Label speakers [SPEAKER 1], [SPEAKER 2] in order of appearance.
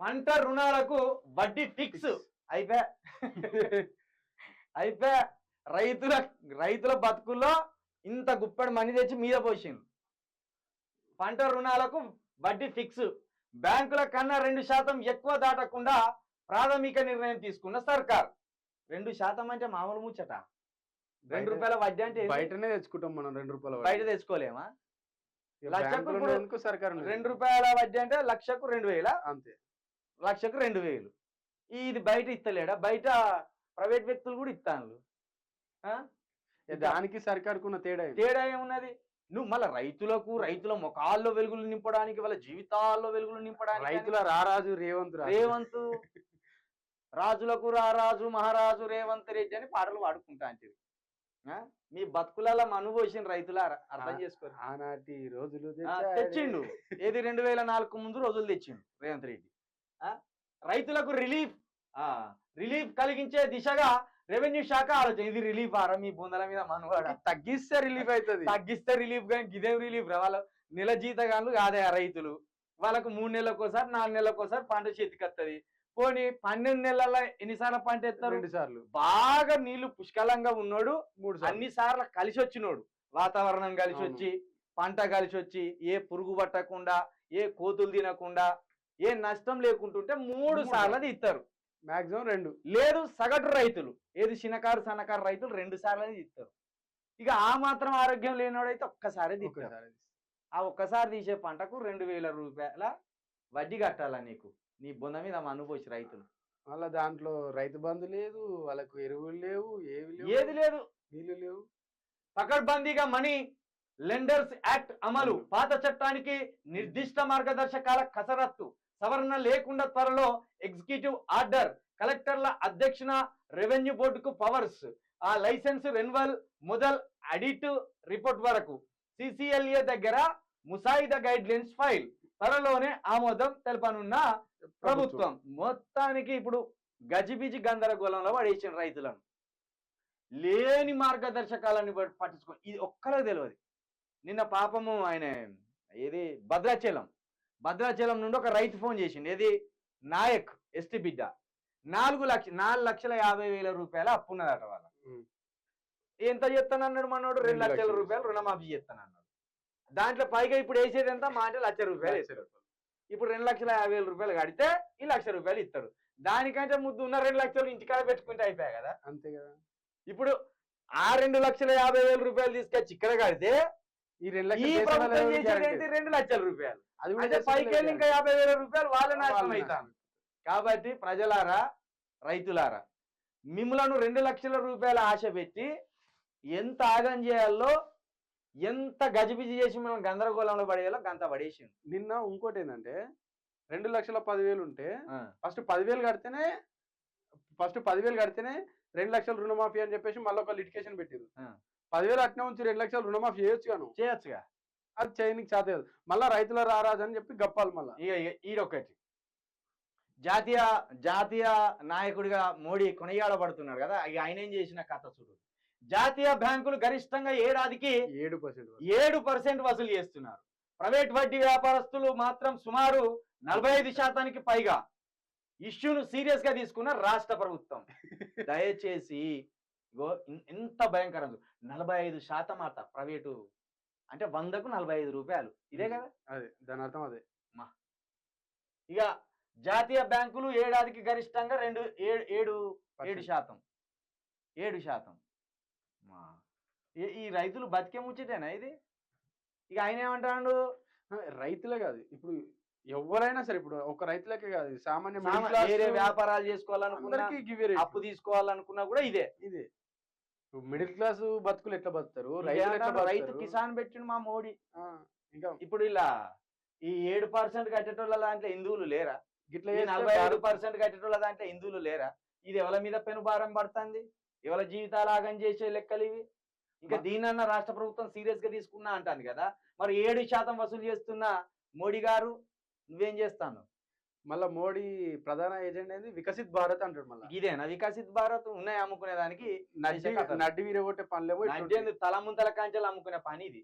[SPEAKER 1] పంట రుణాలకు వడ్డీ ఫిక్స్. అయిపోయా. అయిపోయా. రైతుల రైతుల బతుకుల్లో ఇంత గుప్పెడు మనీ తెచ్చి మీద పోసిండు. పంట రుణాలకు వడ్డీ ఫిక్స్. బ్యాంకుల కన్నా రెండు శాతం ఎక్కువ దాటకుండా ప్రాథమిక నిర్ణయం తీసుకున్న సర్కార్. రెండు శాతం అంటే మామూలు ముచ్చట. రెండు రూపాయల వడ్డీ అంటే?
[SPEAKER 2] బయటనే తెచ్చుకుంటాం మనం రెండు రూపాయల
[SPEAKER 1] బయట తెచ్చుకోలేమా? లక్షకు
[SPEAKER 2] సర్కారు?
[SPEAKER 1] రెండు రూపాయల వడ్డీ అంటే లక్షకు రెండు వేల?
[SPEAKER 2] అంతే.
[SPEAKER 1] లక్షకు రెండు వేలు. ఇది బయట ఇస్తలేడా? బయట ప్రైవేట్ వ్యక్తులు కూడా ఇస్తాను
[SPEAKER 2] దానికి సర్కారుకున్న తేడా?
[SPEAKER 1] తేడా ఏమున్నది? నువ్వు మళ్ళీ రైతులకు రైతుల ముఖాల్లో వెలుగులు నింపడానికి వాళ్ళ జీవితాల్లో వెలుగులు నింపడానికి
[SPEAKER 2] రైతుల రారాజు రేవంత్.
[SPEAKER 1] రేవంత్. రాజులకు రారాజు మహారాజు రేవంత్ రెడ్డి అని పాటలు పాడుకుంటా అంటే మీ బతుకులలో మను పోసిన రైతులారా అర్థం. చేసుకోరు.
[SPEAKER 2] ఆనాటి రోజులు తెచ్చాడే.
[SPEAKER 1] ఏది రెండు వేల నాలుగు ముందు రోజులు తెచ్చిండు రేవంత్ రెడ్డి. రైతులకు రిలీఫ్. ఆ రిలీఫ్ కలిగించే దిశగా రెవెన్యూ శాఖ ఆలోచన. ఇది రిలీఫ్ ఆరా? మీ బొందల మీద మనవాడ.
[SPEAKER 2] తగ్గిస్తే రిలీఫ్ అవుతుంది.
[SPEAKER 1] తగ్గిస్తే రిలీఫ్ కానీ ఇదేం రిలీఫ్ రా? వాళ్ళ నెల జీతగాన్లు కాదే ఆ రైతులు. వాళ్ళకు మూడు నెలలకు ఒకసారి నాలుగు నెలలకు ఒకసారి పంట చేతికి వస్తుంది పోనీ పన్నెండు నెలల ఎన్నిసార్లు పంట ఎత్తారు?
[SPEAKER 2] రెండు సార్లు.
[SPEAKER 1] బాగా నీళ్ళు పుష్కలంగా ఉన్నోడు
[SPEAKER 2] మూడు
[SPEAKER 1] అన్ని సార్లు కలిసి వచ్చినోడు. వాతావరణం కలిసి. వచ్చి పంట కలిసి వచ్చి ఏ పురుగు పట్టకుండా ఏ కోతులు తినకుండా ఏ నష్టం లేకుంటుంటే మూడు
[SPEAKER 2] మూడు.
[SPEAKER 1] సార్లు ఇస్తారు.
[SPEAKER 2] మాక్సిమం రెండు.
[SPEAKER 1] లేదు సగటు రైతులు. ఏది చిన్నకారు సన్నకారు రైతులు రెండు సార్లు ఇస్తారు. ఇక ఆ మాత్రం ఆరోగ్యం లేనివాడైతే ఒక్కసారి తీస్తారు. ఆ ఒక్కసారి తీసే పంటకు రెండు వేల రూపాయల వడ్డీ కట్టాలా నీకు? నీ బొంద మీద మనుపోసి రైతులు.
[SPEAKER 2] మళ్ళా దాంట్లో రైతు బంధు లేదు వాళ్ళకు ఎరువులు లేవు ఏవి
[SPEAKER 1] ఏది లేదు.
[SPEAKER 2] నీళ్ళు లేవు.
[SPEAKER 1] పకడ్బందీగా మనీ లెండర్స్ యాక్ట్ అమలు. పాత చట్టానికి నిర్దిష్ట మార్గదర్శకాల కసరత్తు. సవరణ లేకుండా త్వరలో ఎగ్జిక్యూటివ్ ఆర్డర్ కలెక్టర్ల అధ్యక్షన రెవెన్యూ బోర్డుకు పవర్స్ ఆ లైసెన్స్ రెన్యువల్ మొదల్ అడిట్ రిపోర్ట్ వరకు సిసిఎల్ఏ దగ్గర ముసాయిదా గైడ్ లైన్స్ ఫైల్ త్వరలోనే ఆమోదం తెలపనున్న ప్రభుత్వం. మొత్తానికి ఇప్పుడు గజిబిజి గందరగోళంలో పడేసిన రైతులను. లేని మార్గదర్శకాలని పట్- పట్టించుకో ఇది ఒక్కరికి తెలియదు నిన్న పాపము ఆయన ఏది? భద్రాచలం. భద్రాచలం నుండి ఒక రైతు ఫోన్ చేసిండు. ఏది? నాయక్ ఎస్టీ బిడ్డ. నాలుగు లక్ష నాలుగు లక్షల యాభై వేల రూపాయల అప్పు ఉన్నదట వాళ్ళ. ఎంత చెప్తానన్నాడు మనోడు? రెండు లక్షల. రూపాయలు రుణమాఫీ చేస్తానన్నాడు దాంట్లో పైగా ఇప్పుడు వేసేది ఎంత? మాట లక్ష రూపాయలు వేసాడు ఇప్పుడు రెండు లక్షల యాభై వేల రూపాయలు కడితే ఈ లక్ష రూపాయలు ఇస్తాడు. దానికంటే ముద్దు ఉన్న రెండు లక్షలు ఇంటికాడ పెట్టుకుంటే అయిపోయా కదా?
[SPEAKER 2] అంతే కదా.
[SPEAKER 1] ఇప్పుడు ఆ రెండు లక్షల యాభై వేల రూపాయలు తీసుకొచ్చి ఇక్కడ కడితే
[SPEAKER 2] ఈ రెండు లక్షలు?
[SPEAKER 1] రెండు లక్షల రూపాయలు
[SPEAKER 2] అది కూడా
[SPEAKER 1] పైకి వెళ్ళి ఇంకా యాభై వేల రూపాయలు వాళ్ళ నాశనం అవుతాను. కాబట్టి ప్రజలారా రైతులారా మిమ్మలను రెండు లక్షల రూపాయల ఆశ పెట్టి ఎంత ఆగం చేయాలో ఎంత గజిబిజి చేసి మనం గందరగోళంలో పడేయాలో గంత పడేసింది
[SPEAKER 2] నిన్న ఇంకోటి ఏంటంటే రెండు లక్షల పదివేలు ఉంటే ఫస్ట్ పదివేలు కడితేనే ఫస్ట్ పదివేలు కడితేనే రెండు లక్షలు రుణమాఫీ అని చెప్పేసి మళ్ళీ ఒక లిటికేషన్ పెట్టారు. పదివేలు అట్నే ఉంచి రెండు లక్షలు రుణమాఫీ చేయొచ్చు గాను
[SPEAKER 1] చేయొచ్చుగా.
[SPEAKER 2] అది చేయనికి చేత. మళ్ళా రైతుల రారాజు అని చెప్పి గప్పాలి మళ్ళా.
[SPEAKER 1] ఇక ఈడొకటి జాతీయ జాతీయ నాయకుడిగా మోడీ కొనియాడబడుతున్నాడు కదా ఇక ఆయన ఏం చేసిన కథ చూడు. జాతీయ బ్యాంకులు గరిష్టంగా ఏడాదికి
[SPEAKER 2] ఏడు పర్సెంట్
[SPEAKER 1] ఏడు పర్సెంట్ వసూలు చేస్తున్నారు. ప్రైవేట్ వడ్డీ వ్యాపారస్తులు మాత్రం సుమారు నలభై ఐదు శాతానికి పైగా ఇష్యూను సీరియస్గా తీసుకున్న రాష్ట్ర ప్రభుత్వం. దయచేసి ఎంత భయంకరం నలభై ఐదు శాతం అట ప్రైవేటు. అంటే వందకు నలభై ఐదు రూపాయలు. ఇదే కదా?
[SPEAKER 2] అదే దాని అర్థం అదే.
[SPEAKER 1] ఇక జాతీయ బ్యాంకులు ఏడాదికి గరిష్టంగా రెండు ఏడు ఏడు శాతం. ఏడు శాతం. మా ఈ- రైతులు బతికే ముచ్చటేనా ఇది? ఇక ఆయన ఏమంటాడు?
[SPEAKER 2] రైతులే కాదు. ఇప్పుడు ఎవరైనా సరే ఇప్పుడు ఒక రైతులకే కాదు. సామాన్య
[SPEAKER 1] వేరే వ్యాపారాలు చేసుకోవాలనుకున్నా. అప్పు తీసుకోవాలనుకున్నా కూడా ఇదే.
[SPEAKER 2] ఇదే. మిడిల్ క్లాస్ బతుకులు ఎట్లా బతుకుతారు?
[SPEAKER 1] రైతు? కిసాన్ పెట్టిండు మా మోడీ.
[SPEAKER 2] ఇంకా
[SPEAKER 1] ఇప్పుడు ఇలా ఈ ఏడు పర్సెంట్ కట్టేటోళ్ళ దాంట్లో హిందువులు లేరా?
[SPEAKER 2] గిట్ల
[SPEAKER 1] నలభై
[SPEAKER 2] భారత్-
[SPEAKER 1] పర్సెంట్ కట్టేటోళ్ళ దాంట్లో హిందువులు లేరా? ఇది ఎవరి మీద పెను భారం పడుతుంది? ఎవరి జీవితాలు ఆగం చేసే లెక్కలు ఇవి? ఇంకా దీనన్న రాష్ట్ర ప్రభుత్వం సీరియస్గా తీసుకున్నా అంటాను కదా. మరి ఏడు శాతం వసూలు చేస్తున్న మోడీ గారు నువ్వేం చేస్తాను?
[SPEAKER 2] మళ్ళా మోడీ ప్రధాన ఏజెండా ఏంది? వికసిత్ భారత్ అంటాడు మళ్ళా.
[SPEAKER 1] ఇదేనా? వికసిత్ భారత్ ఉన్నాయి అమ్ముకునే దానికి?
[SPEAKER 2] నడ్డి విరగొట్టే పనులేమో
[SPEAKER 1] తల ముంతల కాంచెలు అమ్ముకునే పని ఇది.